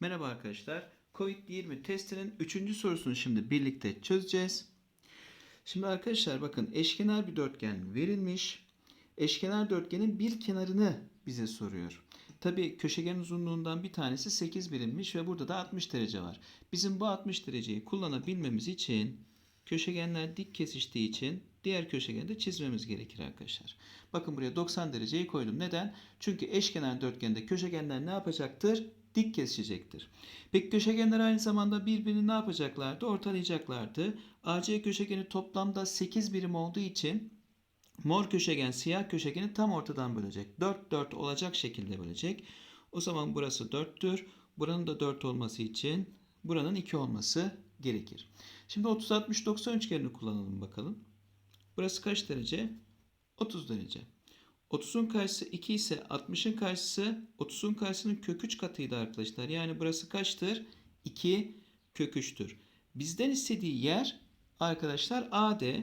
Merhaba arkadaşlar. Covid-20 testinin 3. sorusunu şimdi birlikte çözeceğiz. Şimdi arkadaşlar bakın eşkenar bir dörtgen verilmiş. Eşkenar dörtgenin bir kenarını bize soruyor. Tabi köşegen uzunluğundan bir tanesi 8 birimmiş ve burada da 60 derece var. Bizim bu 60 dereceyi kullanabilmemiz için köşegenler dik kesiştiği için diğer köşegeni de çizmemiz gerekir arkadaşlar. Bakın buraya 90 dereceyi koydum. Neden? Çünkü eşkenar dörtgende köşegenler ne yapacaktır? Dik kesişecektir. Peki köşegenler aynı zamanda birbirini ne yapacaklardı? Ortalayacaklardı. AC köşegeni toplamda 8 birim olduğu için mor köşegen siyah köşegeni tam ortadan bölecek. 4 4 olacak şekilde bölecek. O zaman burası 4'tür. Buranın da 4 olması için buranın 2 olması gerekir. Şimdi 30 60 90 üçgenini kullanalım bakalım. Burası kaç derece? 30 derece. 30'un karşısı 2 ise 60'ın karşısı 30'un karşısının kök 3 katıydı arkadaşlar. Yani burası kaçtır? 2 kök 3'tür. Bizden istediği yer arkadaşlar AD.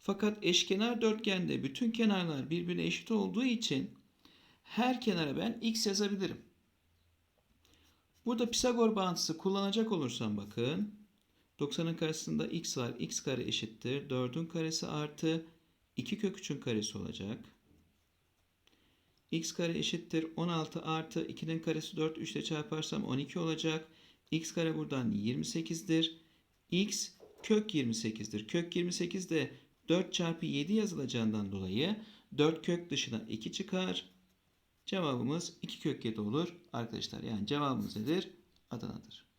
Fakat eşkenar dörtgende bütün kenarlar birbirine eşit olduğu için her kenara ben x yazabilirim. Burada Pisagor bağıntısı kullanacak olursam bakın 90'ın karşısında x var. x kare eşittir. 4'ün karesi artı 2 kök 3'ün karesi olacak. X kare eşittir. 16 artı 2'nin karesi 4. 3 ile çarparsam 12 olacak. x kare buradan 28'dir. x kök 28'dir. Kök 28 de 4 çarpı 7 yazılacağından dolayı 4 kök dışına 2 çıkar. Cevabımız 2 kök 7 olur arkadaşlar. Yani cevabımız nedir? Adana'dır.